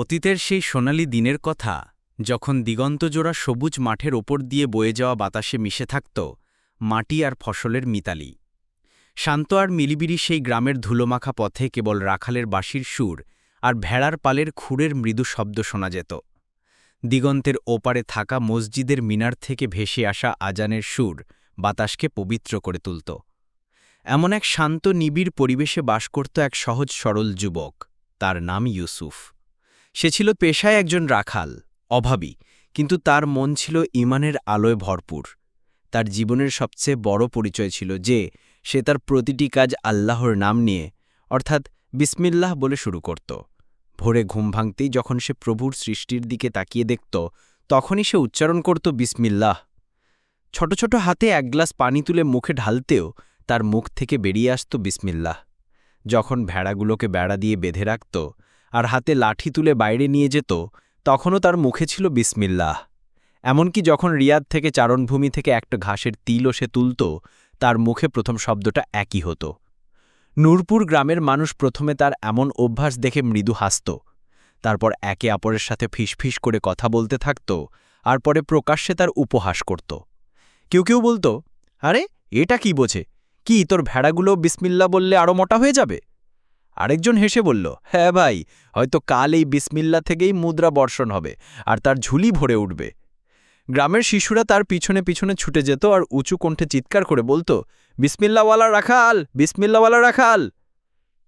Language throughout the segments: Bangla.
অতীতের সেই সোনালি দিনের কথা, যখন দিগন্তজোড়া সবুজ মাঠের ওপর দিয়ে বয়ে যাওয়া বাতাসে মিশে থাকত, মাটি আর ফসলের মিতালি। শান্ত আর মিলিবিরি সেই গ্রামের ধুলোমাখা পথে কেবল রাখালের বাঁশির সুর আর ভেড়ার পালের খুঁড়ের মৃদু শব্দ শোনা যেত। দিগন্তের ওপারে থাকা মসজিদের মিনার থেকে ভেসে আসা আজানের সুর বাতাসকে পবিত্র করে তুলত। এমন এক শান্ত নিবিড় পরিবেশে বাস করত এক সহজ সরল যুবক, তার নাম ইউসুফ। সে ছিল পেশায় একজন রাখাল, অভাবী, কিন্তু তার মন ছিল ইমানের আলোয় ভরপুর। তার জীবনের সবচেয়ে বড় পরিচয় ছিল যে, সে তার প্রতিটি কাজ আল্লাহর নাম নিয়ে, অর্থাৎ বিসমিল্লাহ বলে শুরু করত। ভোরে ঘুম ভাঙতেই যখন সে প্রভুর সৃষ্টির দিকে তাকিয়ে দেখত, তখনই সে উচ্চারণ করত বিসমিল্লাহ। ছোট ছোট হাতে এক গ্লাস পানি তুলে মুখে ঢালতেও তার মুখ থেকে বেরিয়ে আসত বিসমিল্লাহ। যখন ভেড়াগুলোকে বেড়া দিয়ে বেঁধে রাখত আর হাতে লাঠি তুলে বাইরে নিয়ে যেত, তখনও তার মুখে ছিল বিসমিল্লাহ। এমনকি যখন রিয়াদ থেকে চারণভূমি থেকে একটা ঘাসের তিলও সে তুলত, তার মুখে প্রথম শব্দটা একই হতো। নূরপুর গ্রামের মানুষ প্রথমে তার এমন অভ্যাস দেখে মৃদু হাসত। তারপর একে অপরের সাথে ফিসফিস করে কথা বলতে থাকত, আর পরে প্রকাশ্যে তার উপহাস করত। কেউ কেউ বলতো, আরে, এটা কি বোঝে? কি তোর ভেড়াগুলো বিসমিল্লা বললে আরও মোটা হয়ে যাবে? আরেকজন হেসে বলল হ্যাঁ ভাই, হয়তো কাল এই বিসমিল্লা থেকেই মুদ্রা বর্ষণ হবে আর তার ঝুলি ভরে উঠবে। গ্রামের শিশুরা তার পিছনে পিছনে ছুটে যেত আর উঁচু কণ্ঠে চিৎকার করে বলতো, বিসমিল্লাওয়ালা রাখাল বিসমিল্লাওয়ালা রাখাল।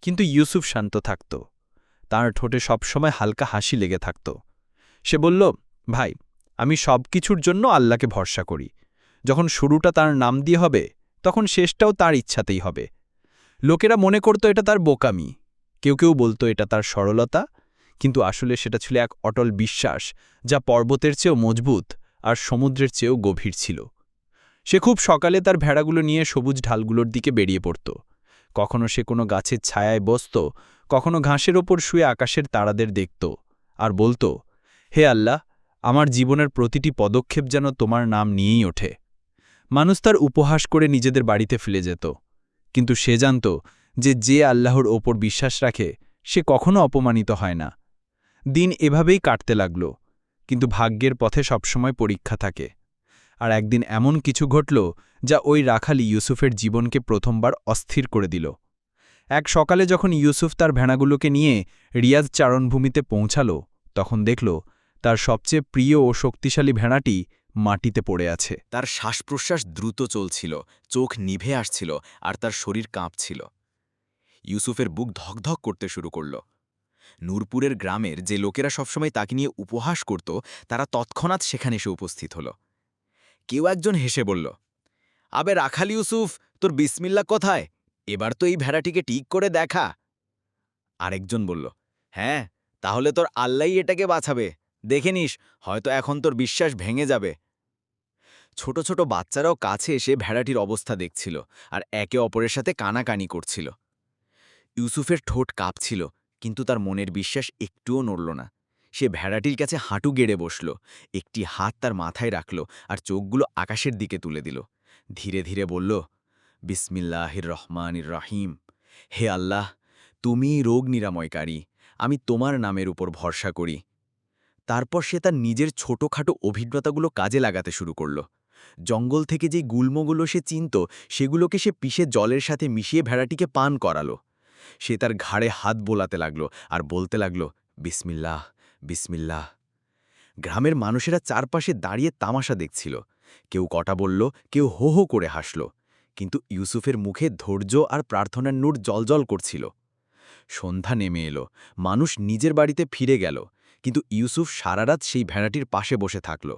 কিন্তু ইউসুফ শান্ত থাকত। তার ঠোঁটে সবসময় হালকা হাসি লেগে থাকত। সে বলল, ভাই, আমি সব কিছুর জন্য আল্লাহকে ভরসা করি। যখন শুরুটা তার নাম দিয়ে হবে, তখন শেষটাও তার ইচ্ছাতেই হবে। লোকেরা মনে করত এটা তার বোকামি। কেউ কেউ বলতো এটা তার সরলতা, কিন্তু আসলে সেটা ছিল এক অটল বিশ্বাস, যা পর্বতের চেয়েও মজবুত আর সমুদ্রের চেয়েও গভীর ছিল। সে খুব সকালে তার ভেড়াগুলো নিয়ে সবুজ ঢালগুলোর দিকে বেরিয়ে পড়ত। কখনো সে কোনো গাছের ছায়ায় বসত, কখনো ঘাসের ওপর শুয়ে আকাশের তারাদের দেখত আর বলতো, হে আল্লাহ, আমার জীবনের প্রতিটি পদক্ষেপ যেন তোমার নাম নিয়েই ওঠে। মানুষ তার উপহাস করে নিজেদের বাড়িতে ফেলে যেত, কিন্তু সে জানত যে যে আল্লাহর ওপর বিশ্বাস রাখে, সে কখনো অপমানিত হয় না। দিন এভাবেই কাটতে লাগল, কিন্তু ভাগ্যের পথে সবসময় পরীক্ষা থাকে। আর একদিন এমন কিছু ঘটল, যা ওই রাখালি ইউসুফের জীবনকে প্রথমবার অস্থির করে দিল। এক সকালে যখন ইউসুফ তার ভেড়াগুলোকে নিয়ে রিয়াজ চারণভূমিতে পৌঁছাল, তখন দেখল, তার সবচেয়ে প্রিয় ও শক্তিশালী ভেড়াটি মাটিতে পড়ে আছে। তার শ্বাসপ্রশ্বাস দ্রুত চলছিল, চোখ নিভে আসছিল, আর তার শরীর কাঁপছিল। ইউসুফের বুক ধকধক করতে শুরু করল। নূরপুরের গ্রামের যে লোকেরা সবসময় তাকে নিয়ে উপহাস করত, তারা তৎক্ষণাৎ সেখানে এসে উপস্থিত হল। কেউ একজন হেসে বলল, আবে রাখাল ইউসুফ, তোর বিসমিল্লা কোথায়? এবার তো এই ভেড়াটিকে ঠিক করে দেখা। আরেকজন বলল হ্যাঁ তাহলে তোর আল্লাই এটাকে বাঁচাবে। দেখে নিস, হয়তো এখন তোর বিশ্বাস ভেঙে যাবে। ছোট ছোট বাচ্চারাও কাছে এসে ভেড়াটির অবস্থা দেখছিল আর একে অপরের সাথে কানাকানি করছিল। ইউসুফের ঠোঁট কাঁপছিল, কিন্তু তার মনের বিশ্বাস একটুও নড়ল না। সে ভেড়াটির কাছে হাঁটু গেড়ে বসল, একটি হাত তার মাথায় রাখল আর চোখগুলো আকাশের দিকে তুলে দিল। ধীরে ধীরে বলল, বিসমিল্লাহির রহমানির রাহিম। হে আল্লাহ তুমি রোগ নিরাময়কারী, আমি তোমার নামের উপর ভরসা করি। তারপর সে তার নিজের ছোটখাটো অভিজ্ঞতাগুলো কাজে লাগাতে শুরু করল। জঙ্গল থেকে যে গুল্মগুলো সে চিনত, সেগুলোকে সে পিষে জলের সাথে মিশিয়ে ভেড়াটিকে পান করালো। সে তার ঘাড়ে হাত বোলাতে লাগল আর বলতে লাগল, বিসমিল্লাহ বিসমিল্লাহ। গ্রামের মানুষেরা চারপাশে দাঁড়িয়ে তামাশা দেখছিল। কেউ কটা বলল, কেউ হো হো করে হাসল। কিন্তু ইউসুফের মুখে ধৈর্য আর প্রার্থনার নূর জলজল করছিল। সন্ধ্যা নেমে এলো। মানুষ নিজের বাড়িতে ফিরে গেল। কিন্তু ইউসুফ সারারাত সেই ভেড়াটির পাশে বসে থাকল।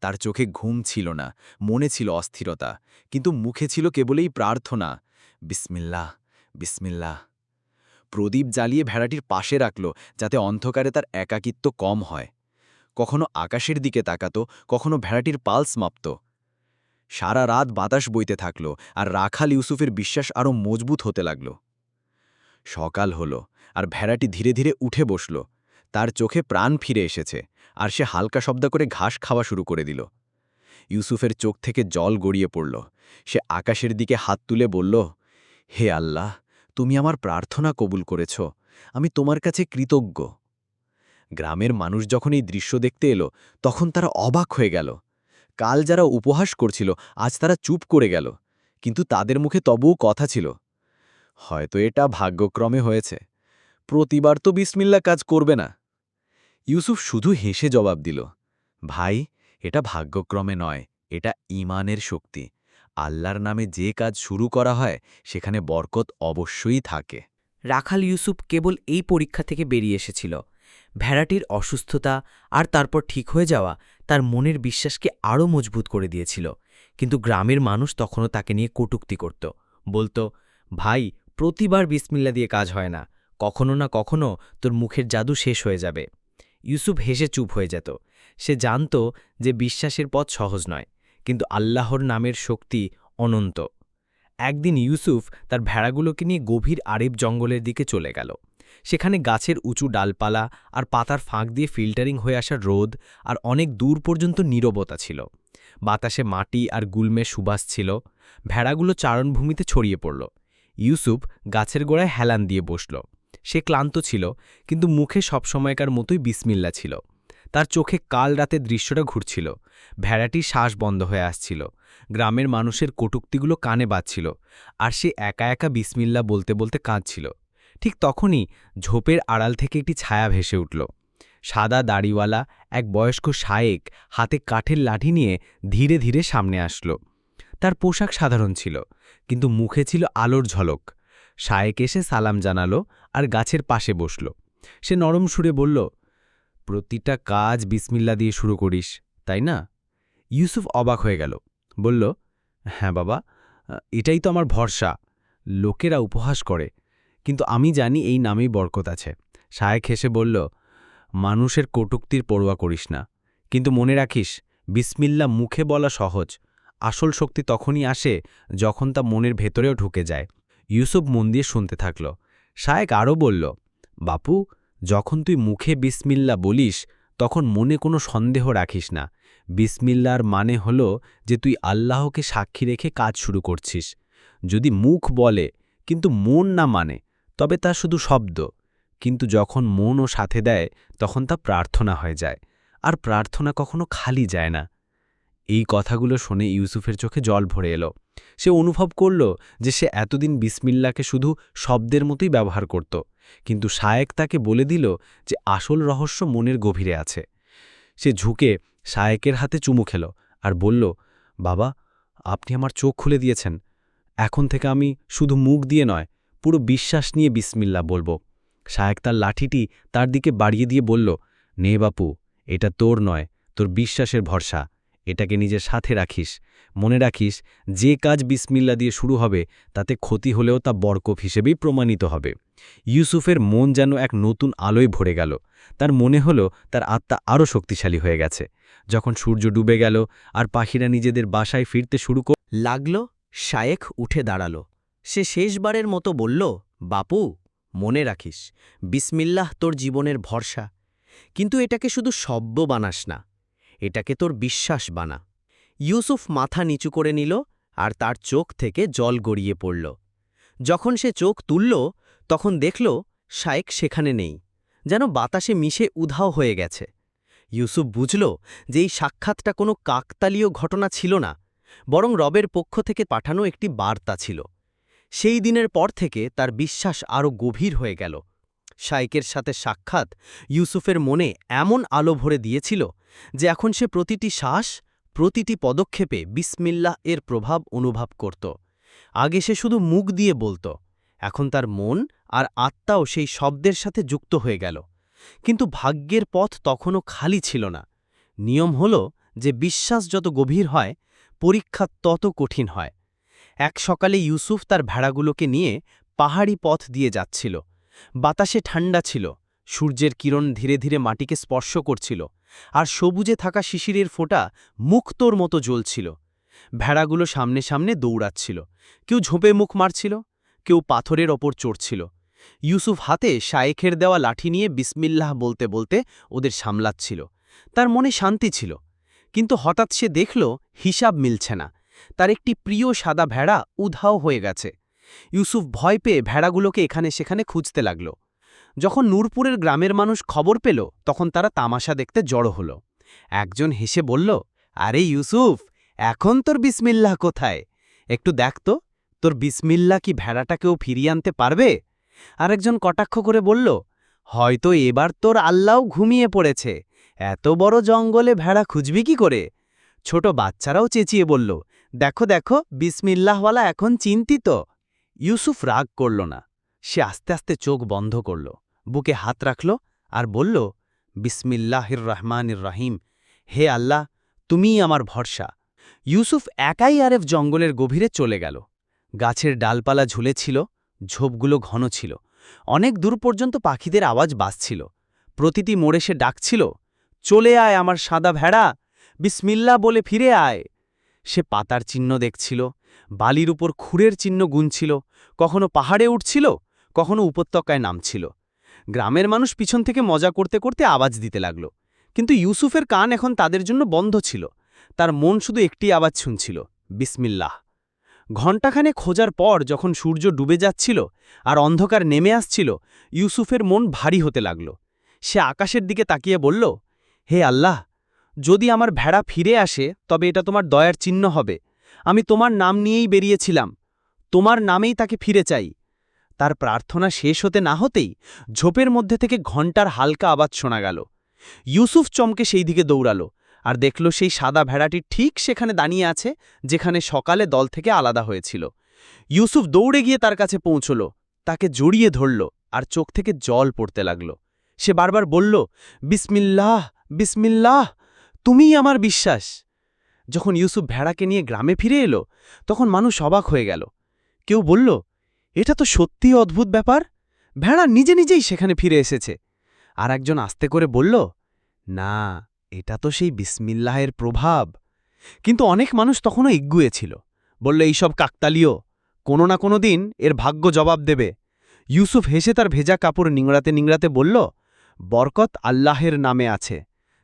তার চোখে ঘুম ছিল না, মনে ছিল অস্থিরতা। কিন্তু মুখে ছিল কেবলেই প্রার্থনা, বিসমিল্লাহ বিসমিল্লাহ। প্রদীপ জ্বালিয়ে ভেড়াটির পাশে রাখল, যাতে অন্ধকারে তার একাকিত্ব কম হয়। কখনো আকাশের দিকে তাকাত, কখনো ভেড়াটির পালস মাপত। সারা রাত বাতাস বইতে থাকল, আর রাখাল ইউসুফের বিশ্বাস আরও মজবুত হতে লাগল। সকাল হল, আর ভেড়াটি ধীরে ধীরে উঠে বসল। তার চোখে প্রাণ ফিরে এসেছে, আর সে হালকা শব্দ করে ঘাস খাওয়া শুরু করে দিল। ইউসুফের চোখ থেকে জল গড়িয়ে পড়ল। সে আকাশের দিকে হাত তুলে বলল, হে আল্লাহ তুমি আমার প্রার্থনা কবুল করেছ, আমি তোমার কাছে কৃতজ্ঞ। গ্রামের মানুষ যখন এই দৃশ্য দেখতে এলো, তখন তারা অবাক হয়ে গেল। কাল যারা উপহাস করছিল, আজ তারা চুপ করে গেল, কিন্তু তাদের মুখে তবুও কথা ছিল। হয়তো এটা ভাগ্যক্রমে হয়েছে। প্রতিবার তো বিসমিল্লা কাজ করবে না। ইউসুফ শুধু হেসে জবাব দিল, ভাই, এটা ভাগ্যক্রমে নয়, এটা ইমানের শক্তি। আল্লাহর নামে যে কাজ শুরু করা হয়, সেখানে বরকত অবশ্যই থাকে। রাখাল ইউসুফ কেবল এই পরীক্ষা থেকে বেরিয়ে এসেছিল। ভেড়াটির অসুস্থতা আর তারপর ঠিক হয়ে যাওয়া তার মনের বিশ্বাসকে আরও মজবুত করে দিয়েছিল। কিন্তু গ্রামের মানুষ তখনও তাকে নিয়ে কটুক্তি করত। বলতো, ভাই, প্রতিবার বিসমিল্লা দিয়ে কাজ হয় না। কখনো না কখনো তোর মুখের জাদু শেষ হয়ে যাবে। ইউসুফ হেসে চুপ হয়ে যেত। সে জানত যে বিশ্বাসের পথ সহজ নয়। কিন্তু আল্লাহর নামের শক্তি অনন্ত। একদিন ইউসুফ তার ভেড়াগুলোকে নিয়ে গভীর আরেব জঙ্গলের দিকে চলে গেল। সেখানে গাছের উঁচু ডালপালা আর পাতার ফাঁক দিয়ে ফিল্টারিং হয়ে আসা রোদ আর অনেক দূর পর্যন্ত নীরবতা ছিল। বাতাসে মাটি আর গুলমে সুবাস ছিল। ভেড়াগুলো চারণভূমিতে ছড়িয়ে পড়ল। ইউসুফ গাছের গোড়ায় হেলান দিয়ে বসল। সে ক্লান্ত ছিল, কিন্তু মুখে সবসময়কার মতোই বিসমিল্লা ছিল। তার চোখে কাল রাতে দৃশ্যটা ঘুরছিল। ভেড়াটি শ্বাস বন্ধ হয়ে আসছিল। গ্রামের মানুষের কটুক্তিগুলো কানে বাজছিল আর সে একা একা বিসমিল্লা বলতে বলতে কাঁদছিল। ঠিক তখনই ঝোপের আড়াল থেকে একটি ছায়া ভেসে উঠল। সাদা দাড়িওয়ালা, এক বয়স্ক শায়েক, হাতে কাঠের লাঠি নিয়ে ধীরে ধীরে সামনে আসলো। তার পোশাক সাধারণ ছিল, কিন্তু মুখে ছিল আলোর ঝলক। শায়েক এসে সালাম জানালো আর গাছের পাশে বসল। সে নরম সুরে বলল প্রতিটা কাজ বিসমিল্লা দিয়ে শুরু করিস, তাই না? ইউসুফ অবাক হয়ে গেল, বলল হ্যাঁ বাবা, এটাই তো আমার ভরসা, লোকেরা উপহাস করে। কিন্তু আমি জানি এই নামেই বরকত আছে। শায়েক হেসে বলল, মানুষের কটুক্তির পড়ুয়া করিস না। কিন্তু মনে রাখিস, বিসমিল্লা মুখে বলা সহজ। আসল শক্তি তখনই আসে যখন তা মনের ভেতরেও ঢুকে যায়। ইউসুফ মন দিয়ে শুনতে থাকল। শায়েক আরও বলল, বাপু যখন তুই মুখে বিসমিল্লা বলিস, তখন মনে কোনো সন্দেহ রাখিস না। বিসমিল্লার মানে হল যে তুই আল্লাহকে সাক্ষী রেখে কাজ শুরু করছিস। যদি মুখ বলে, কিন্তু মন না মানে তবে তা শুধু শব্দ। কিন্তু যখন মনও সাথে দেয়, তখন তা প্রার্থনা হয়ে যায়। আর প্রার্থনা কখনো খালি যায় না। এই কথাগুলো শুনে ইউসুফের চোখে জল ভরে এলো। সে অনুভব করল যে সে এতদিন বিসমিল্লাকে শুধু শব্দের মতোই ব্যবহার করত। কিন্তু শায়েক তাকে বলে দিল যে আসল রহস্য মনের গভীরে আছে। সে ঝুঁকে শায়েকের হাতে চুমু খেল আর বলল, বাবা, আপনি আমার চোখ খুলে দিয়েছেন। এখন থেকে আমি শুধু মুখ দিয়ে নয়, পুরো বিশ্বাস নিয়ে বিসমিল্লা বলব। শায়েক তার লাঠিটি তার দিকে বাড়িয়ে দিয়ে বলল, নে বাপু, এটা তোর নয়, তোর বিশ্বাসের ভরসা। এটাকে নিজের সাথে রাখিস। মনে রাখিস, যে কাজ বিসমিল্লা দিয়ে শুরু হবে, তাতে ক্ষতি হলেও তা বরকফ হিসেবেই প্রমাণিত হবে। ইউসুফের মন যেন এক নতুন আলোয় ভরে গেল। তার মনে হল, তার আত্মা আরও শক্তিশালী হয়ে গেছে। যখন সূর্য ডুবে গেল, আর পাখিরা নিজেদের বাসায় ফিরতে শুরু কর লাগল, শায়েখ উঠে দাঁড়াল। সে শেষবারের মতো বলল, বাপু, মনে রাখিস, বিসমিল্লাহ তোর জীবনের ভরসা। কিন্তু এটাকে শুধু শব্দ বানাস না। এটাকে তোর বিশ্বাস বানা। ইউসুফ মাথা নিচু করে নিল আর তার চোখ থেকে জল গড়িয়ে পড়ল। যখন সে চোখ তুলল, তখন দেখল শায়েক সেখানে নেই, যেন বাতাসে মিশে উধাও হয়ে গেছে। ইউসুফ বুঝল যে এই সাক্ষাৎটা কোনো কাকতালীয় ঘটনা ছিল না, বরং রবের পক্ষ থেকে পাঠানো একটি বার্তা ছিল। সেই দিনের পর থেকে তার বিশ্বাস আরও গভীর হয়ে গেল। শাইকের সাথে সাক্ষাৎ ইউসুফের মনে এমন আলো ভরে দিয়েছিল যে এখন সে প্রতিটি শ্বাস, প্রতিটি পদক্ষেপে বিসমিল্লাহ এর প্রভাব অনুভব করত। আগে সে শুধু মুখ দিয়ে বলত, এখন তার মন আর আত্মাও সেই শব্দের সাথে যুক্ত হয়ে গেল। কিন্তু ভাগ্যের পথ তখনও খালি ছিল না। নিয়ম হল যে বিশ্বাস যত গভীর হয়, পরীক্ষা তত কঠিন হয়। এক সকালে ইউসুফ তার ভেড়াগুলোকে নিয়ে পাহাড়ি পথ দিয়ে যাচ্ছিল। বাতাসে ঠান্ডা ছিল, সূর্যের কিরণ ধীরে ধীরে মাটিকে স্পর্শ করছিল, আর সবুজে থাকা শিশিরের ফোঁটা মুক্তোর মতো জ্বলছিল। ভেড়াগুলো সামনে সামনে দৌড়াচ্ছিল, কেউ ঝোপে মুখ মারছিল, কেউ পাথরের ওপর চড়ছিল। ইউসুফ হাতে শায়েখের দেওয়া লাঠি নিয়ে বিসমিল্লাহ বলতে বলতে ওদের সামলাচ্ছিল। তার মনে শান্তি ছিল, কিন্তু হঠাৎ সে দেখল, হিসাব মিলছে না। তার একটি প্রিয় সাদা ভেড়া উধাও হয়ে গেছে। ইউসুফ ভয় পেয়ে ভেড়াগুলোকে এখানে সেখানে খুঁজতে লাগল। যখন নূরপুরের গ্রামের মানুষ খবর পেল, তখন তারা তামাশা দেখতে জড়ো হলো। একজন হেসে বলল, আরে ইউসুফ, এখন তোর বিসমিল্লাহ কোথায়? একটু দেখ তো, তোর বিসমিল্লা কি ভেড়াটাকেও ফিরিয়ে আনতে পারবে? আরেকজন কটাক্ষ করে বলল, হয়তো এবার তোর আল্লাও ঘুমিয়ে পড়েছে। এত বড় জঙ্গলে ভেড়া খুঁজবি কি করে? ছোট বাচ্চারাও চেঁচিয়ে বলল, দেখো দেখো, বিসমিল্লাহওয়ালা এখন চিন্তিত। ইউসুফ রাগ করল না। সে আস্তে আস্তে চোখ বন্ধ করল, বুকে হাত রাখল আর বলল বিসমিল্লাহির রহমানির রহিম হে আল্লাহ, তুমিই আমার ভরসা। ইউসুফ একাই আরেফ জঙ্গলের গভীরে চলে গেল। গাছের ডালপালা ঝুলেছিল, ঝোপগুলো ঘন ছিল, অনেক দূর পর্যন্ত পাখিদের আওয়াজ বাজছিল। প্রতিটি মোড়ে সে ডাকছিল, চলে আয় আমার সাদা ভেড়া বিসমিল্লা বলে ফিরে আয়। সে পাতার চিহ্ন দেখছিল বালির উপর খুঁড়ের চিহ্ন গুনছিল, কখনো পাহাড়ে উঠছিল, কখনো উপত্যকায় নামছিল। গ্রামের মানুষ পিছন থেকে মজা করতে করতে আওয়াজ দিতে লাগল। কিন্তু ইউসুফের কান এখন তাদের জন্য বন্ধ ছিল। তার মন শুধু একটি আওয়াজ শুনছিল, বিসমিল্লাহ। ঘণ্টাখানে খোঁজার পর যখন সূর্য ডুবে যাচ্ছিল আর অন্ধকার নেমে আসছিল, ইউসুফের মন ভারী হতে লাগল। সে আকাশের দিকে তাকিয়ে বলল, হে আল্লাহ, যদি আমার ভেড়া ফিরে আসে, তবে এটা তোমার দয়ার চিহ্ন হবে। আমি তোমার নাম নিয়েই বেরিয়েছিলাম। তোমার নামেই তাকে ফিরে চাই। তার প্রার্থনা শেষ হতে না হতেই ঝোপের মধ্যে থেকে ঘণ্টার হালকা আওয়াজ শোনা গেল। ইউসুফ চমকে সেই দিকে দৌড়ালো আর দেখল সেই সাদা ভেড়াটি ঠিক সেখানে দাঁড়িয়ে আছে, যেখানে সকালে দল থেকে আলাদা হয়েছিল। ইউসুফ দৌড়ে গিয়ে তার কাছে পৌঁছল, তাকে জড়িয়ে ধরল আর চোখ থেকে জল পড়তে লাগল। সে বারবার বলল, বিসমিল্লাহ বিসমিল্লাহ, তুমিই আমার বিশ্বাস। যখন ইউসুফ ভেড়াকে নিয়ে গ্রামে ফিরে এলো, তখন মানুষ অবাক হয়ে গেল। কেউ বলল, এটা তো সত্যিই অদ্ভুত ব্যাপার। ভেড়া নিজে নিজেই সেখানে ফিরে এসেছে। আর একজন আস্তে করে বলল, না, এটা তো সেই বিসমিল্লাহের প্রভাব। কিন্তু অনেক মানুষ তখনও ইগ্গুয়েছিল বলল, এইসব কাকতালীয়। কোনো না কোনো দিন এর ভাগ্য জবাব দেবে। ইউসুফ হেসে তার ভেজা কাপড় নিংড়াতে নিংড়াতে বলল, বরকত আল্লাহের নামে আছে।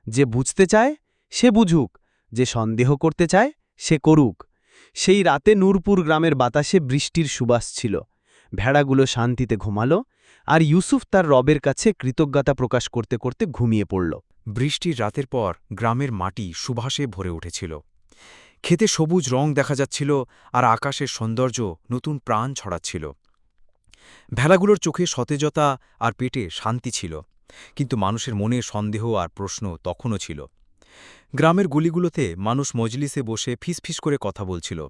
যে বুঝতে চায়, সে বুঝুক। যে সন্দেহ করতে চায়, সে করুক। সেই রাতে নূরপুর গ্রামের বাতাসে বৃষ্টির সুবাস ছিল। ভেড়াগুলো শান্তিতে ঘুমালো আর ইউসুফ তার রবের কাছে কৃতজ্ঞতা প্রকাশ করতে করতে ঘুমিয়ে পড়ল। বৃষ্টির রাতের পর গ্রামের মাটি সুভাষে ভরে উঠেছিল। খেতে সবুজ রং দেখা যাচ্ছিল আর আকাশের সৌন্দর্য নতুন প্রাণ ছড়াচ্ছিল। ভেলাগুলোর চোখে সতেজতা আর পেটে শান্তি ছিল। কিন্তু মানুষের মনে সন্দেহ আর প্রশ্ন তখনও ছিল। গ্রামের গুলিগুলোতে মানুষ মজলিসে বসে ফিসফিস করে কথা বলছিল।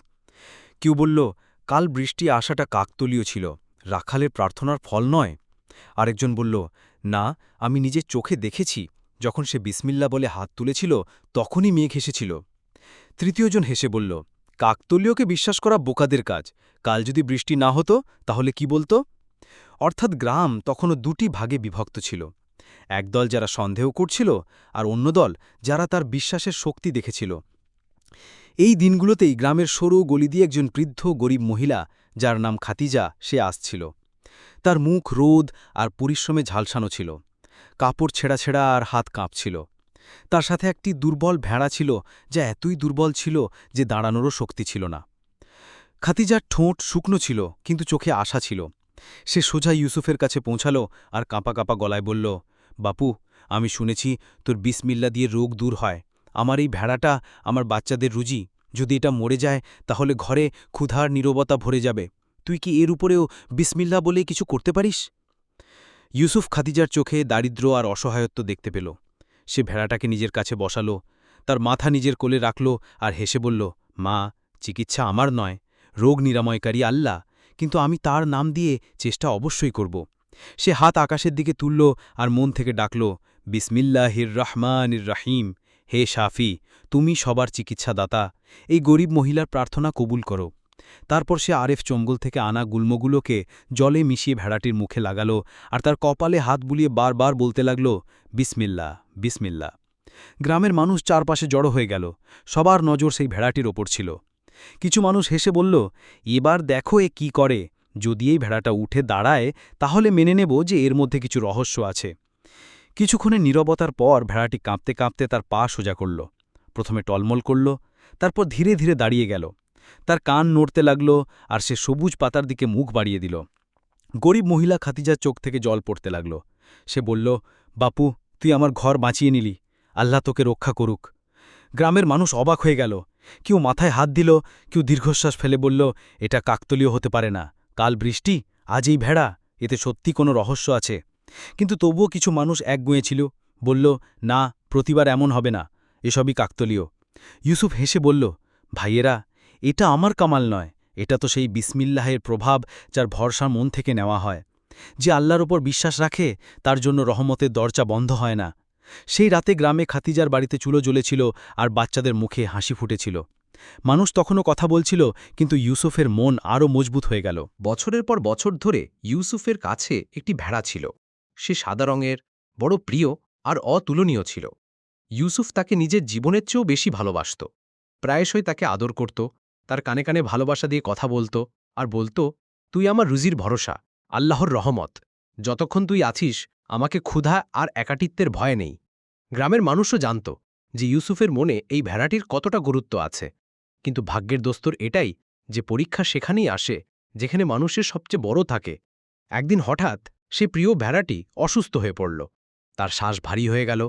কেউ বলল, কাল বৃষ্টি আসাটা কাকতলীয় ছিল, রাখালের প্রার্থনার ফল নয়। আরেকজন বলল, না, আমি নিজের চোখে দেখেছি, যখন সে বিসমিল্লা বলে হাত তুলেছিল, তখনই মেঘ হেসেছিল তৃতীয়জন হেসে বলল, কাকতলীয়কে বিশ্বাস করা বোকাদের কাজ, কাল যদি বৃষ্টি না হতো, তাহলে কি বলতো? অর্থাৎ গ্রাম তখনও দুটি ভাগে বিভক্ত ছিল। একদল যারা সন্দেহ করছিল আর অন্য দল যারা তার বিশ্বাসের শক্তি দেখেছিল। এই দিনগুলোতেই গ্রামের সরু গলি দিয়ে একজন বৃদ্ধ গরিব মহিলা, যার নাম খাতিজা, সে আসছিল। তার মুখ রোদ আর পরিশ্রমে ঝালসানো ছিল। কাপড় ছেঁড়া ছেঁড়া আর হাত কাঁপছিল। তার সাথে একটি দুর্বল ভেড়া ছিল যা এতই দুর্বল ছিল যে দাঁড়ানোরও শক্তি ছিল না। খাতিজার ঠোঁট শুকনো ছিল, কিন্তু চোখে আশা ছিল। সে সোজা ইউসুফের কাছে পৌঁছালো আর কাঁপা কাঁপা গলায় বলল বাপু, আমি শুনেছি তোর বিসমিল্লা দিয়ে রোগ দূর হয়। আমার এই ভেড়াটা আমার বাচ্চাদের রুজি। যদি এটা মরে যায়, তাহলে ঘরে ক্ষুধার নীরবতা ভরে যাবে। তুই কি এর উপরেও বিসমিল্লা বলে কিছু করতে পারিস? ইউসুফ খাদিজার চোখে দারিদ্র আর অসহায়ত্ব দেখতে পেল। সে ভেড়াটাকে নিজের কাছে বসালো, তার মাথা নিজের কোলে রাখল আর হেসে বলল, মা, চিকিৎসা আমার নয়, রোগ নিরাময়কারী আল্লাহ। কিন্তু আমি তার নাম দিয়ে চেষ্টা অবশ্যই করব। সে হাত আকাশের দিকে তুলল আর মন থেকে ডাকল, বিসমিল্লাহির রহমানির রাহিম, হে শাফি, তুমি সবার চিকিৎসাদাতা। এই গরিব মহিলার প্রার্থনা কবুল করো। তারপর সে আরেফ চঙ্গল থেকে আনা গুল্মগুলোকে জলে মিশিয়ে ভেড়াটির মুখে লাগালো আর তার কপালে হাত বুলিয়ে বারবার বলতে লাগল বিসমিল্লা বিসমিল্লা গ্রামের মানুষ চারপাশে জড়ো হয়ে গেল, সবার নজর সেই ভেড়াটির ওপর ছিল। কিছু মানুষ হেসে বলল, এবার দেখো এ কি করে। যদি এই ভেড়াটা উঠে দাঁড়ায়, তাহলে মেনে নেব যে এর মধ্যে কিছু রহস্য আছে। কিছুক্ষণের নীরবতার পর ভেড়াটি কাঁপতে কাঁপতে তার পা সোজা করল। প্রথমে টলমল করল, তারপর ধীরে ধীরে দাঁড়িয়ে গেল। তার কান নড়তে লাগল আর সে সবুজ পাতার দিকে মুখ বাড়িয়ে দিল। গরিব মহিলা খাতিজার চোখ থেকে জল পড়তে লাগল। সে বলল, বাপু, তুই আমার ঘর বাঁচিয়ে নিলি। আল্লাহ তোকে রক্ষা করুক। গ্রামের মানুষ অবাক হয়ে গেল। কেউ মাথায় হাত দিল, কেউ দীর্ঘশ্বাস ফেলে বলল, এটা কাকতলীয় হতে পারে না। কাল বৃষ্টি, আজ এই ভেড়া, এতে সত্যি কোনো রহস্য আছে। কিন্তু তবুও কিছু মানুষ একগুঁয়ে ছিল বলল, না, প্রতিবার এমন হবে না, এসবই কাকতলীয়। ইউসুফ হেসে বলল, ভাইয়েরা, এটা আমার কামাল নয়, এটা তো সেই বিসমিল্লাহের প্রভাব যার ভরসা মন থেকে নেওয়া হয়। যে আল্লাহর ওপর বিশ্বাস রাখে, তার জন্য রহমতের দরজা বন্ধ হয় না। সেই রাতে গ্রামে খাতিজার বাড়িতে চুলো জ্বলেছিল আর বাচ্চাদের মুখে হাসি ফুটেছিল। মানুষ তখনও কথা বলছিল, কিন্তু ইউসুফের মন আরও মজবুত হয়ে গেল। বছরের পর বছর ধরে ইউসুফের কাছে একটি ভেড়া ছিল। সে সাদা রঙের, বড় প্রিয় আর অতুলনীয় ছিল। ইউসুফ তাকে নিজের জীবনের চেয়েও বেশি ভালোবাসত। প্রায়শই তাকে আদর করত, তার কানে কানে ভালোবাসা দিয়ে কথা বলতো আর বলতো, তুই আমার রুজির ভরসা, আল্লাহর রহমত। যতক্ষণ তুই আছিস, আমাকে ক্ষুধা আর একাটিত্বের ভয় নেই। গ্রামের মানুষও জানত যে ইউসুফের মনে এই ভেড়াটির কতটা গুরুত্ব আছে। কিন্তু ভাগ্যের দোস্তর এটাই যে পরীক্ষা সেখানেই আসে, যেখানে মানুষের সবচেয়ে বড় থাকে। একদিন হঠাৎ সে প্রিয় ভেড়াটি অসুস্থ হয়ে পড়ল। তার শ্বাস ভারী হয়ে গেল,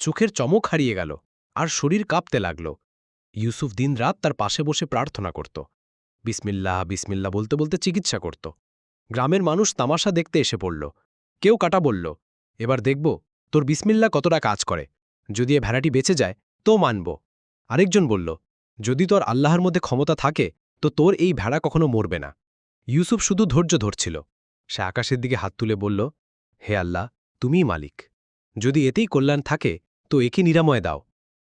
চোখের চমক হারিয়ে গেল, আর শরীর কাঁপতে লাগল। ইউসুফ দিনরাত তার পাশে বসে প্রার্থনা করত। বিসমিল্লাহ বিসমিল্লা বলতে বলতে চিকিৎসা করত। গ্রামের মানুষ তামাশা দেখতে এসে পড়ল। কেউ কাটা বলল, এবার দেখব তোর বিসমিল্লা কতটা কাজ করে। যদি এ ভেড়াটি বেঁচে যায় তো মানব। আরেকজন বলল যদি তোর আল্লাহর মধ্যে ক্ষমতা থাকে, তো তোর এই ভেড়া কখনো মরবে না। ইউসুফ শুধু ধৈর্য ধরছিল। সে আকাশের দিকে হাত তুলে বলল, হে আল্লাহ, তুমিই মালিক। যদি এতেই কল্যাণ থাকে, তো একে নিরাময় দাও।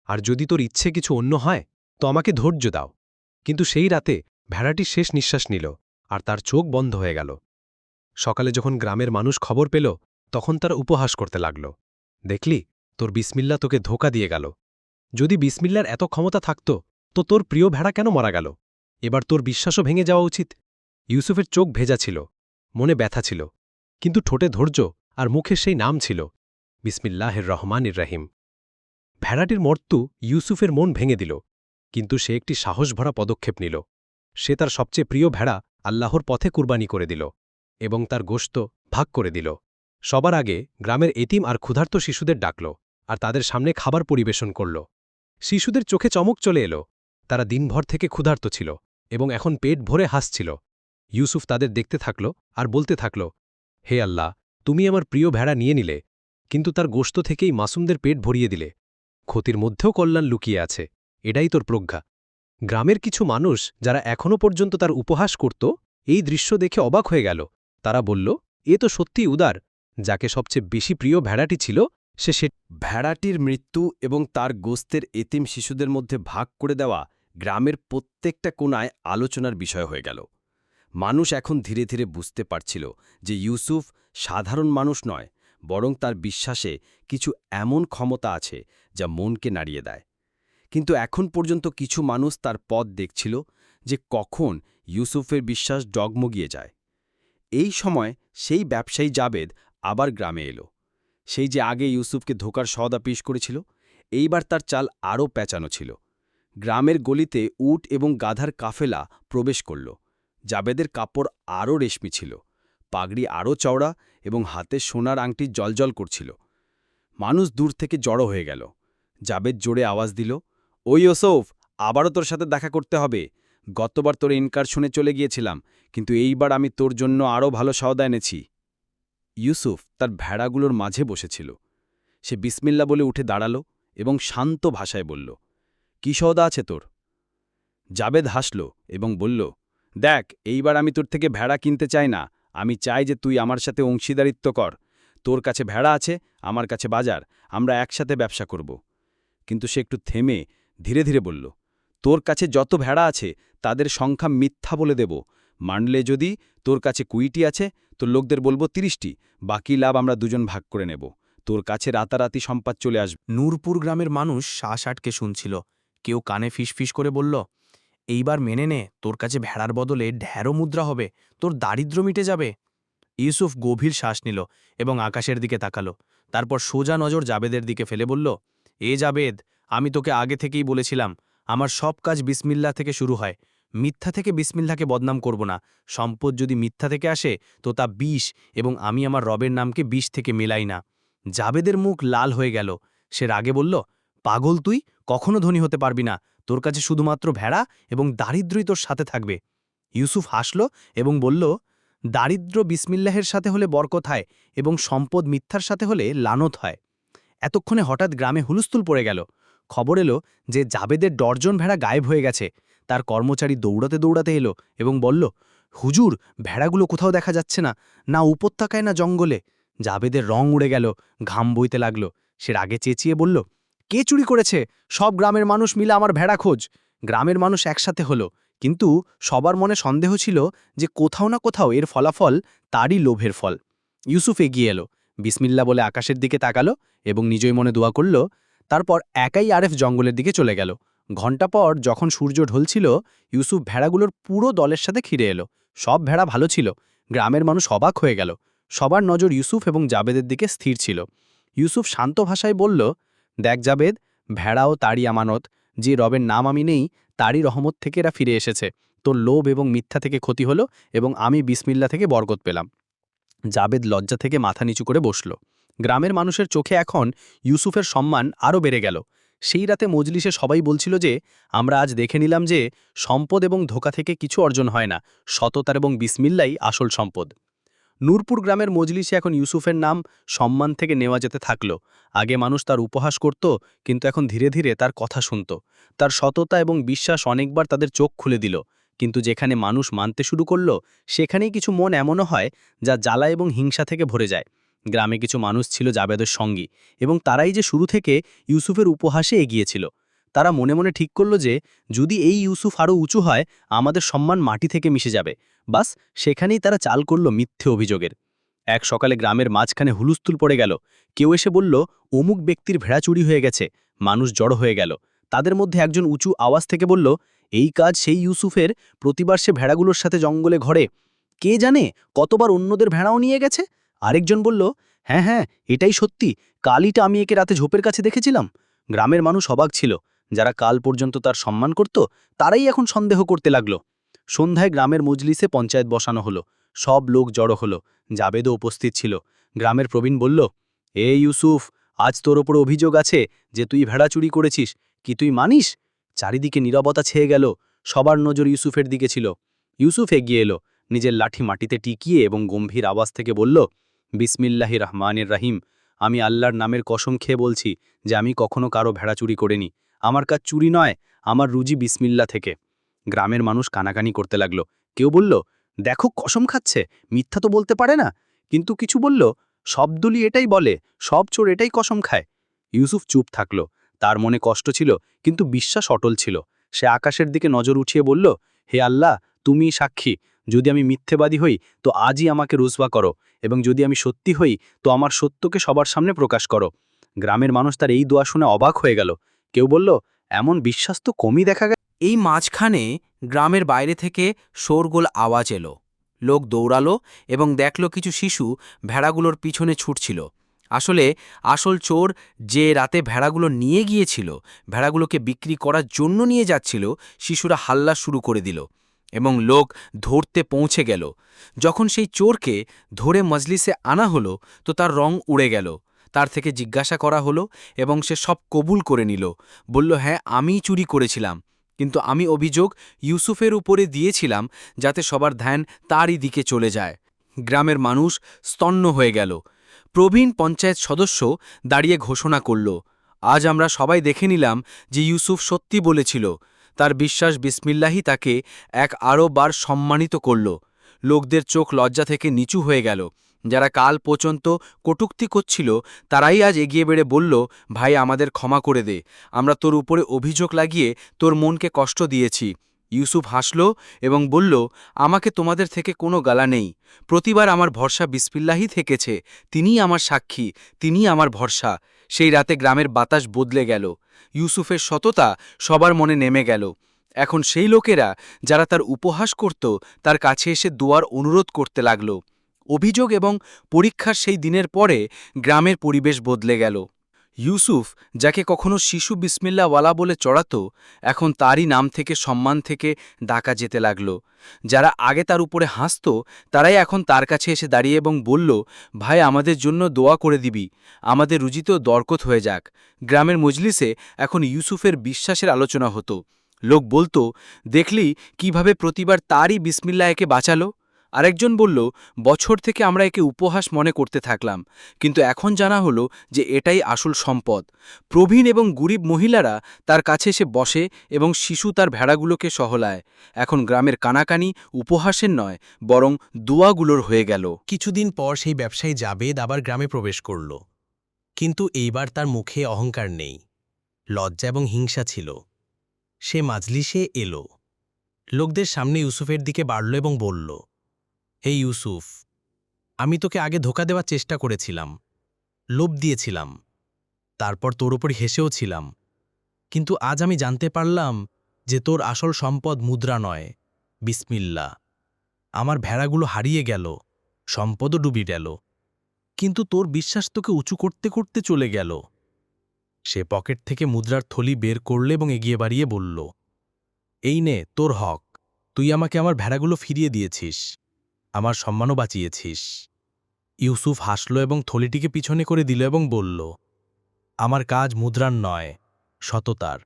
আর যদি তোর ইচ্ছে কিছু অন্য হয়, তো আমাকে ধৈর্য দাও। কিন্তু সেই রাতে ভেড়াটি শেষ নিঃশ্বাস নিল, আর তার চোখ বন্ধ হয়ে গেল। সকালে যখন গ্রামের মানুষ খবর পেল, তখন তারা উপহাস করতে লাগল। দেখলি, তোর বিসমিল্লা তোকে ধোকা দিয়ে গেল। যদি বিসমিল্লার এত ক্ষমতা থাকত তো তোর প্রিয় ভেড়া কেন মারা গেল? এবার তোর বিশ্বাসও ভেঙে যাওয়া উচিত। ইউসুফের চোখ ভেজা ছিল, মনে ব্যথা ছিল, কিন্তু ঠোঁটে ধৈর্য আর মুখে সেই নাম ছিল, বিসমিল্লাহের রহমানির রাহিম। ভেড়াটির মর্তু ইউসুফের মন ভেঙে দিল, কিন্তু সে একটি সাহসভরা পদক্ষেপ নিল। সে তার সবচেয়ে প্রিয় ভেড়া আল্লাহর পথে কুরবানি করে দিল এবং তার গোশত ভাগ করে দিল। সবার আগে গ্রামের এতিম আর ক্ষুধার্ত শিশুদের ডাকল আর তাদের সামনে খাবার পরিবেশন করল। শিশুদের চোখে চমক চলে এলো তারা দিনভর থেকে ক্ষুধার্ত ছিল এবং এখন পেট ভরে হাসছিল। ইউসুফ তাদের দেখতে থাকল আর বলতে থাকল, হে আল্লাহ, তুমি আমার প্রিয় ভেড়া নিয়ে নিলে, কিন্তু তার গোশত থেকেই মাসুমদের পেট ভরিয়ে দিলে। ক্ষতির মধ্যেও কল্যাণ লুকিয়ে আছে, এটাই তোর প্রজ্ঞা। গ্রামের কিছু মানুষ যারা এখনও পর্যন্ত তার উপহাস করত, এই দৃশ্য দেখে অবাক হয়ে গেল। তারা বলল, এ তো সত্যিই উদার, যাকে সবচেয়ে বেশি প্রিয় ভেড়াটি ছিল, সে সে ভেড়াটির মৃত্যু এবং তার গোস্তের এতিম শিশুদের মধ্যে ভাগ করে দেওয়া গ্রামের প্রত্যেকটা কোনায় আলোচনার বিষয় হয়ে গেল। মানুষ এখন ধীরে ধীরে বুঝতে পারছিল যে ইউসুফ সাধারণ মানুষ নয়, বরং তার বিশ্বাসে কিছু এমন ক্ষমতা আছে যা মনকে নাড়িয়ে দেয়। কিন্তু এখন পর্যন্ত কিছু মানুষ তার পথ দেখছিল যে কখন ইউসুফের বিশ্বাস ডগমগিয়ে যায়। এই সময় সেই ব্যবসায়ী জাবেদ আবার গ্রামে এলো। সেই যে আগে ইউসুফকে ধোকার সদা পেশ করেছিল, এইবার তার চাল আরও প্যাঁচানো ছিল। গ্রামের গলিতে উট এবং গাধার কাফেলা প্রবেশ করল। জাবেদের কাপড় আরও রেশমি ছিল, পাগড়ি আরও চওড়া এবং হাতে সোনার আংটি জলজল করছিল। মানুষ দূর থেকে জড়ো হয়ে গেল। জাবেদ জোরে আওয়াজ দিল, ওই ওসৌফ আবারও তোর সাথে দেখা করতে হবে। গতবার তোর ইনকার শুনে চলে গিয়েছিলাম, কিন্তু এইবার আমি তোর জন্য আরও ভালো সওদা এনেছি। ইউসুফ তার ভেড়াগুলোর মাঝে বসেছিল। সে বিসমিল্লা বলে উঠে দাঁড়াল এবং শান্ত ভাষায় বলল কি সওদা আছে তোর? জাবেদ হাসল এবং বলল, দেখ, এইবার আমি তোর থেকে ভেড়া কিনতে চাই না। আমি চাই যে তুই আমার সাথে অংশীদারিত্ব কর। তোর কাছে ভেড়া আছে, আমার কাছে বাজার, আমরা একসাথে ব্যবসা করব। কিন্তু সে একটু থেমে ধীরে ধীরে বলল, তোর কাছে যত ভেড়া আছে, তাদের সংখ্যা মিথ্যা বলে দেব। মানলে যদি তোর কাছে কুইটি আছে তোর লোকদের বলব তিরিশটি। বাকি লাভ আমরা দুজন ভাগ করে নেব। তোর কাছে রাতারাতি সম্পাদ চলে আসবে। নূরপুর গ্রামের মানুষ শ্বাস আটকে শুনছিল। কেউ কানে ফিসফিস করে বলল, এইবার মেনে নে, তোর কাছে ভেড়ার বদলে ঢ্যাঁড়ো মুদ্রা হবে, তোর দারিদ্র মিটে যাবে। ইউসুফ গভীর শ্বাস নিল এবং আকাশের দিকে তাকালো। তারপর সোজা নজর জাবেদের দিকে ফেলে বলল, এ জাবেদ, আমি তোকে আগে থেকেই বলেছিলাম, আমার সব কাজ বিসমিল্লা থেকে শুরু হয়। মিথ্যা থেকে বিসমিল্লাকে বদনাম করব না। সম্পদ যদি মিথ্যা থেকে আসে, তো তা বিষ এবং আমি আমার রবের নামকে বিষ থেকে মেলাই না। জাবেদের মুখ লাল হয়ে গেল। সে রাগে বলল পাগল তুই, কখনো ধনী হতে পারবি না। তোর কাছে শুধুমাত্র ভেড়া এবং দারিদ্রই তোর সাথে থাকবে। ইউসুফ হাসল এবং বলল, দারিদ্র বিসমিল্লাহের সাথে হলে বরকত হয় এবং সম্পদ মিথ্যার সাথে হলে লানত হয়। এতক্ষণে হঠাৎ গ্রামে হুলস্থুল পড়ে গেল। খবর এলো যে জাবেদের ডর্জন ভেড়া গায়েব হয়ে গেছে। তার কর্মচারী দৌড়াতে দৌড়াতে এলো এবং বলল, হুজুর, ভেড়াগুলো কোথাও দেখা যাচ্ছে না। না উপত্যকায়, না জঙ্গলে। জাবেদের রং উড়ে গেল, ঘাম বইতে লাগল। সে রাগে চেঁচিয়ে বলল কে চুরি করেছে? সব গ্রামের মানুষ মিলে আমার ভেড়া খোঁজ। গ্রামের মানুষ একসাথে হলো। কিন্তু সবার মনে সন্দেহ ছিল যে কোথাও না কোথাও এর ফলাফল তারই লোভের ফল। ইউসুফ এগিয়ে এলো। বিসমিল্লা বলে আকাশের দিকে তাকালো এবং নিজই মনে দোয়া করল, তারপর একাই আরেফ জঙ্গলের দিকে চলে গেল। ঘণ্টা পর যখন সূর্য ঢলছিল, ইউসুফ ভেড়াগুলোর পুরো দলের সাথে খিরে এলো। সব ভেড়া ভালো ছিল। গ্রামের মানুষ অবাক হয়ে গেল। সবার নজর ইউসুফ এবং জাবেদের দিকে স্থির ছিল। ইউসুফ শান্ত ভাষায় বলল দেখ জাবেদ ভেড়াও তারই আমানত, যে রবের নাম আমি নেই, তারই রহমত থেকে এরা ফিরে এসেছে। তোর লোভ এবং মিথ্যা থেকে ক্ষতি হলো এবং আমি বিসমিল্লা থেকে বরকত পেলাম। জাবেদ লজ্জা থেকে মাথা নিচু করে বসল। গ্রামের মানুষের চোখে এখন ইউসুফের সম্মান আরও বেড়ে গেল। সেই রাতে মজলিসে সবাই বলছিল যে, আমরা আজ দেখে নিলাম যে সম্পদ এবং ধোকা থেকে কিছু অর্জন হয় না। সততার এবং বিসমিল্লাই আসল সম্পদ। নূরপুর গ্রামের মজলিসে এখন ইউসুফের নাম সম্মান থেকে নেওয়া যেতে থাকল। আগে মানুষ তার উপহাস করত, কিন্তু এখন ধীরে ধীরে তার কথা শুনত। তার সততা এবং বিশ্বাস অনেকবার তাদের চোখ খুলে দিল। কিন্তু যেখানে মানুষ মানতে শুরু করল, সেখানেই কিছু মন এমনও হয় যা জ্বালা এবং হিংসা থেকে ভরে যায়। গ্রামে কিছু মানুষ ছিল জাবেদের সঙ্গী, এবং তারাই যে শুরু থেকে ইউসুফের উপহাসে এগিয়েছিল। তারা মনে মনে ঠিক করল যে, যদি এই ইউসুফ আরও উঁচু হয়, আমাদের সম্মান মাটি থেকে মিশে যাবে। বাস, সেখানেই তারা চাল করল মিথ্যে অভিযোগের। এক সকালে গ্রামের মাঝখানে হুলুস্থুল পড়ে গেল। কেউ এসে বলল, অমুক ব্যক্তির ভেড়া চুরি হয়ে গেছে। মানুষ জড়ো হয়ে গেল। তাদের মধ্যে একজন উঁচু আওয়াজ থেকে বলল, এই কাজ সেই ইউসুফের। প্রতিবার সে ভেড়াগুলোর সাথে জঙ্গলে ঘরে। কে জানে, কতবার অন্যদের ভেড়াও নিয়ে গেছে? আরেকজন বলল হ্যাঁ হ্যাঁ এটাই সত্যি। কালইটা আমি একে রাতে ঝোপের কাছে দেখেছিলাম। গ্রামের মানুষ অবাক ছিল। যারা কাল পর্যন্ত তার সম্মান করত, তারাই এখন সন্দেহ করতে লাগল। সন্ধ্যায় গ্রামের মজলিসে পঞ্চায়েত বসানো হলো। সব লোক জড়ো হলো। জাবেদও উপস্থিত ছিল। গ্রামের প্রবীণ বলল, এ ইউসুফ, আজ তোর ওপর অভিযোগ আছে যে তুই ভেড়া চুরি করেছিস। কি তুই মানিস? চারিদিকে নীরবতা ছেয়ে গেল। সবার নজর ইউসুফের দিকে ছিল। ইউসুফ এগিয়ে এলো। নিজের লাঠি মাটিতে টিকিয়ে এবং গম্ভীর আওয়াজ থেকে বলল, বিসমিল্লাহি রহমানের রাহিম। আমি আল্লাহর নামের কসম খেয়ে বলছি যে আমি কখনো কারও ভেড়া চুরি করিনি। আমার কাজ চুরি নয়, আমার রুজি বিসমিল্লা থেকে। গ্রামের মানুষ কানাকানি করতে লাগল। কেউ বলল, দেখো কসম খাচ্ছে, মিথ্যা তো বলতে পারে না। কিন্তু কিছু বলল, সব দলই এটাই বলে, সব চোর এটাই কসম খায়। ইউসুফ চুপ থাকল। তার মনে কষ্ট ছিল, কিন্তু বিশ্বাস অটল ছিল। সে আকাশের দিকে নজর উঠিয়ে বলল, হে আল্লাহ, তুমি সাক্ষী। যদি আমি মিথ্যেবাদী হই, তো আজই আমাকে রুসবা করো। এবং যদি আমি সত্যি হই, তো আমার সত্যকে সবার সামনে প্রকাশ করো। গ্রামের মানুষ তার এই দোয়া শুনে অবাক হয়ে গেল। কেউ বলল, এমন বিশ্বাস তো কমই দেখা গেল। এই মাঝখানে গ্রামের বাইরে থেকে শোরগোল আওয়াজ এলো। লোক দৌড়ালো এবং দেখল কিছু শিশু ভেড়াগুলোর পিছনে ছুটছিল। আসলে আসল চোর যে রাতে ভেড়াগুলো নিয়ে গিয়েছিল, ভেড়াগুলোকে বিক্রি করার জন্য নিয়ে যাচ্ছিল, শিশুরা হাল্লা শুরু করে দিল এবং লোক ধরতে পৌঁছে গেল। যখন সেই চোরকে ধরে মজলিসে আনা হলো, তো তার রং উড়ে গেল। তার থেকে জিজ্ঞাসা করা হলো এবং সে সব কবুল করে নিল। বলল হ্যাঁ আমিই চুরি করেছিলাম। কিন্তু আমি অভিযোগ ইউসুফের উপরে দিয়েছিলাম যাতে সবার ধ্যান তারই দিকে চলে যায়। গ্রামের মানুষ স্তন্ন হয়ে গেল। প্রবীণ পঞ্চায়েত সদস্য দাঁড়িয়ে ঘোষণা করল, আজ আমরা সবাই দেখে নিলাম যে ইউসুফ সত্যি বলেছিল। তার বিশ্বাস বিসমিল্লাহি তাকে এক আরও বার সম্মানিত করল। লোকদের চোখ লজ্জা থেকে নিচু হয়ে গেল। যারা কাল পর্যন্ত কটুক্তি করছিল, তারাই আজ এগিয়ে বেড়ে বলল, ভাই, আমাদের ক্ষমা করে দে। আমরা তোর উপরে অভিযোগ লাগিয়ে তোর মনকে কষ্ট দিয়েছি। ইউসুফ হাসল এবং বলল, আমাকে তোমাদের থেকে কোনো গালা নেই। প্রতিবার আমার ভরসা বিসপিল্লাহি থেকেছে। তিনিই আমার সাক্ষী, তিনিই আমার ভরসা। সেই রাতে গ্রামের বাতাস বদলে গেল। ইউসুফের সততা সবার মনে নেমে গেল। এখন সেই লোকেরা যারা তার উপহাস করত, তার কাছে এসে দুয়ার অনুরোধ করতে লাগল। অভিযোগ এবং পরীক্ষার সেই দিনের পরে গ্রামের পরিবেশ বদলে গেল। ইউসুফ, যাকে কখনো শিশু বিসমিল্লাওয়ালা বলে চড়াত, এখন তারই নাম থেকে সম্মান থেকে ডাকা যেতে লাগল। যারা আগে তার উপরে হাসত, তারাই এখন তার কাছে এসে দাঁড়িয়ে এবং বলল, ভাই, আমাদের জন্য দোয়া করে দিবি। আমাদের রুজিতেও দরকত হয়ে যাক। গ্রামের মজলিসে এখন ইউসুফের বিশ্বাসের আলোচনা হতো। লোক বলতো, দেখলি কীভাবে প্রতিবার তারই বিসমিল্লা একে বাঁচালো? আরেকজন বলল, বছর থেকে আমরা একে উপহাস মনে করতে থাকলাম, কিন্তু এখন জানা হলো যে এটাই আসল সম্পদ। প্রবীণ এবং গরিব মহিলারা তার কাছে এসে বসে এবং শিশু তার ভেড়াগুলোকে সহলায়। এখন গ্রামের কানাকানি উপহাসের নয়, বরং দোয়াগুলোর হয়ে গেল। কিছুদিন পর সেই ব্যবসায়ী জাবেদ আবার গ্রামে প্রবেশ করল। কিন্তু এইবার তার মুখে অহংকার নেই, লজ্জা এবং হিংসা ছিল। সে মাজলিসে এলো। লোকদের সামনে ইউসুফের দিকে বাড়ল এবং বলল হে ইউসুফ, আমি তোকে আগে ধোকা দেওয়ার চেষ্টা করেছিলাম, লোভ দিয়েছিলাম, তারপর তোর ওপর হেসেও ছিলাম, কিন্তু আজ আমি জানতে পারলাম যে তোর আসল সম্পদ মুদ্রা নয়, বিসমিল্লা। আমার ভেড়াগুলো হারিয়ে গেল, সম্পদও ডুবি গেল, কিন্তু তোর বিশ্বাস তোকে উঁচু করতে করতে চলে গেল। সে পকেট থেকে মুদ্রার থলি বের করলে এবং এগিয়ে বাড়িয়ে বলল, এই নে, তোর হক, তুই আমাকে আমার ভেড়াগুলো ফিরিয়ে দিয়েছিস। আমার সম্মানও বাঁচিয়েছিস। ইউসুফ হাসল এবং থলিটিকে পিছনে করে দিল এবং বলল, আমার কাজ মুদ্রার নয়, সততার।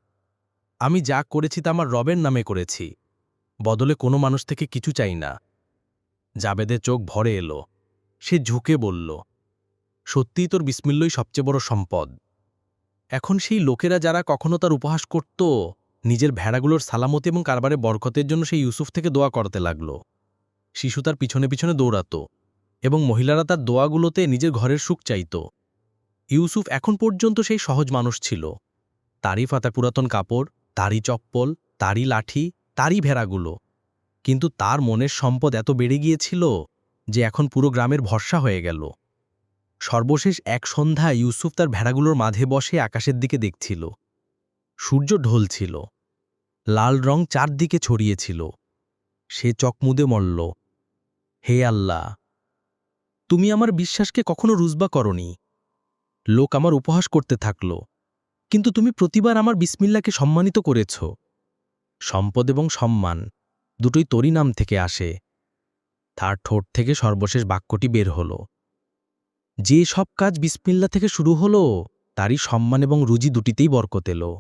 আমি যা করেছি তা আমার রবের নামে করেছি। বদলে কোনো মানুষ থেকে কিছু চাই না। জাবেদের চোখ ভরে এলো। সে ঝুঁকে বলল, সত্যিই তোর বিস্মিল্লই সবচেয়ে বড় সম্পদ। এখন সেই লোকেরা যারা কখনো তার উপহাস করত, নিজের ভেড়াগুলোর সালামতি এবং কারবারে বরকতের জন্য সেই ইউসুফ থেকে দোয়া করতে লাগল। শিশু তার পিছনে পিছনে দৌড়াত এবং মহিলারা তার দোয়াগুলোতে নিজের ঘরের সুখ চাইত। ইউসুফ এখন পর্যন্ত সেই সহজ মানুষ ছিল। তারই ফাতা পুরাতন কাপড়, তারই চপ্পল, তারই লাঠি, তারই ভেড়াগুলো। কিন্তু তার মনের সম্পদ এত বেড়ে গিয়েছিল যে এখন পুরো গ্রামের ভরসা হয়ে গেল। সর্বশেষ এক সন্ধ্যা ইউসুফ তার ভেড়াগুলোর মাঝে বসে আকাশের দিকে দেখছিল। সূর্য ঢলছিল লাল রং চারদিকে ছড়িয়েছিল সে চকমুদে মরল। হে আল্লাহ, তুমি আমার বিশ্বাসকে কখনো রুজবা করনি। লোক আমার উপহাস করতে থাকল, কিন্তু তুমি প্রতিবার আমার বিসমিল্লাকে সম্মানিত করেছ। সম্পদ এবং সম্মান দুটোই তোরই নাম থেকে আসে। তার ঠোঁট থেকে সর্বশেষ বাক্যটি বের হল। যে সব কাজ বিসমিল্লা থেকে শুরু হলো, তারই সম্মান এবং রুজি দুটিতেই বরকত এলো।